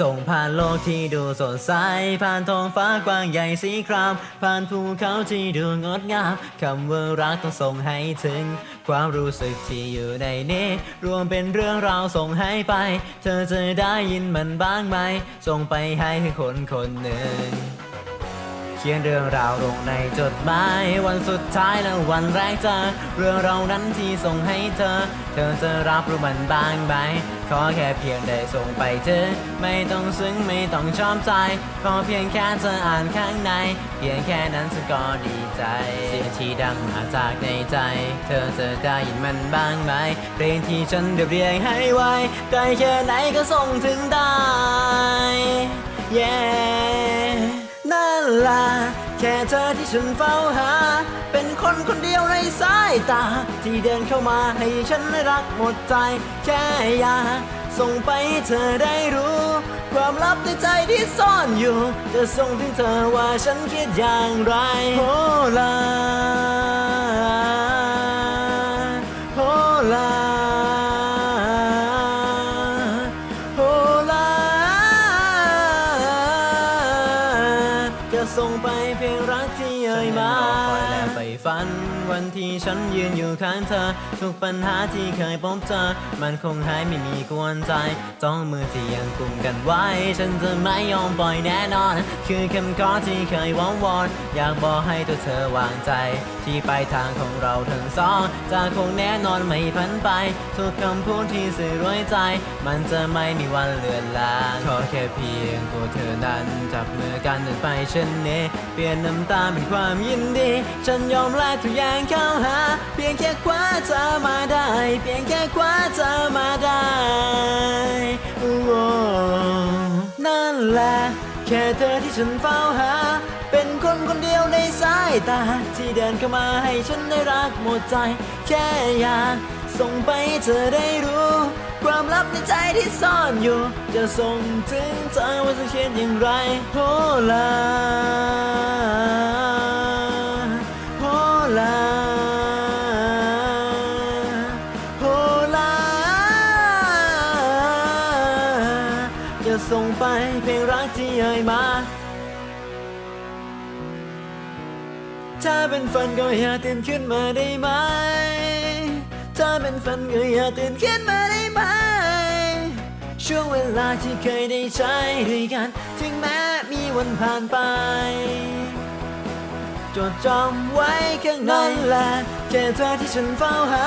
ส่งผ่านโลกที่ดูสดใส ผ่านท้องฟ้ากว้างใหญ่สีคราม ผ่านภูเขาที่ดูงดงาม คำว่ารักต้องส่งให้ถึง ความรู้สึกที่อยู่ในนี้ รวมเป็นเรื่องราวส่งให้ไป เธอจะได้ยินมันบ้างไหม ส่งไปให้คนคนหนึ่ง เขียนเรื่องราวลงในจดหมายวันสุดท้ายและวันแรกเจอเรื่องเราวนั้นที่ส่งให้เธอ เธอจะรับรู้มันบ้างไหมขอแค่เพียงได้ส่งไปเธอ ไม่ต้องซึ้งไม่ต้องชอบใจ ขอเพียงแค่เธออ่านข้างใน เพียงแค่นั้นฉันก็ดีใจ เสียงที่ดังมาจากในใจ เธอจะได้ยินมันบ้างไหมเพลงที่ฉันเรียบเรียงให้ไว้ไกลแค่ไหนก็ส่งถึงได้ yeah ลา แค่เธอที่ฉันเฝ้าหา เป็นคนคนเดียวในสายตา ที่เดินเข้ามาให้ฉันรักหมดใจ แค่อยาส่งไปเธอได้รู้ ความลับในใจที่ซ่อนอยู่ จะส่งถึงเธอว่าฉันคิดอย่างไรโอลา จะส่งไปเพียงรักที่เอ่ยมาคอยและใฝ่ฝัน วันที่ฉันยืนอยู่ข้างเธอ ทุกปัญหาที่เคยพบเจอ มันคงหายไม่มีกวนใจต้องมือที่ยังกุมกันไว้ ฉันจะไม่ยอมปล่อยแน่นอน คือคำขอที่เคยวอนวอน อยากบอกให้ตัวเธอวางใจ ที่ปลายทางของเราทั้งสอง จะคงแน่นอนไม่พันไป ทุกคำพูดที่สื่อร้อยใจ มันจะไม่มีวันเลือนลาง ขอแค่เพียงตัวเธอนั้นจับมือกันเดินไปเช่นนี้เปลี่ยนน้ำตาเป็นความยินดี ฉันยอมแลกทุกอย่างเข้าหา เพียงแค่คว้าเธอมาได้ เพียงแค่คว้าเธอมาได้นั่นแหละ แค่เธอที่ฉันเฝ้าหา เป็นคนคนเดียวในสายตา ที่เดินเข้ามาให้ฉันได้รักหมดใจ แค่อยากส่งไปเธอได้รู้ ลับในใจที่ซ่อนอยู่ จะส่งถึงเธอว่าจะเขียนอย่างไรโฮลาโฮลาโฮลาจะส่งไปเพลงรักที่เอ่ยมาถ้าเป็นฝันก็อย่าตื่นขึ้นมาได้ไหม เป็นฝันก็อย่าตื่นขึ้นมาได้ไหม ช่วงเวลาที่เคยได้ใช้ด้วยกัน ถึงแม้มีวันผ่านไป จดจำไว้ข้างในแหละแค่เธอที่ฉันเฝ้าหา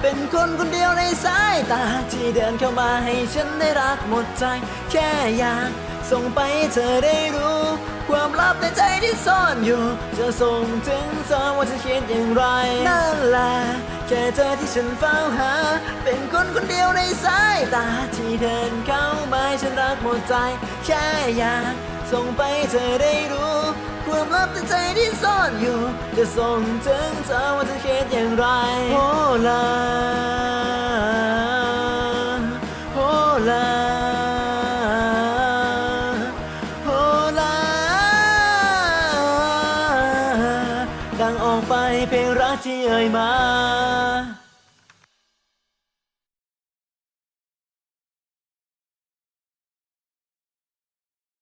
เป็นคนคนเดียวในสายตา ที่เดินเข้ามาให้ฉันได้รักหมดใจ แค่อยากส่งไปเธอได้รู้ ซ่อนอยู่จะส่งถึงเธอว่าจะเขียนอย่างไร นั่นแหละแค่เธอที่ฉันเฝ้าหา เป็นคนคนเดียวในสายตาที่เดินเข้ามาฉันรักหมดใจ แค่อยากส่งไปเธอได้รู้ความลับในใจที่ซ่อนอยู่ จะส่งถึงเธอว่าจะคิดอย่างไรโฮลาางออกไปเพลงรักที่เอ่ยมา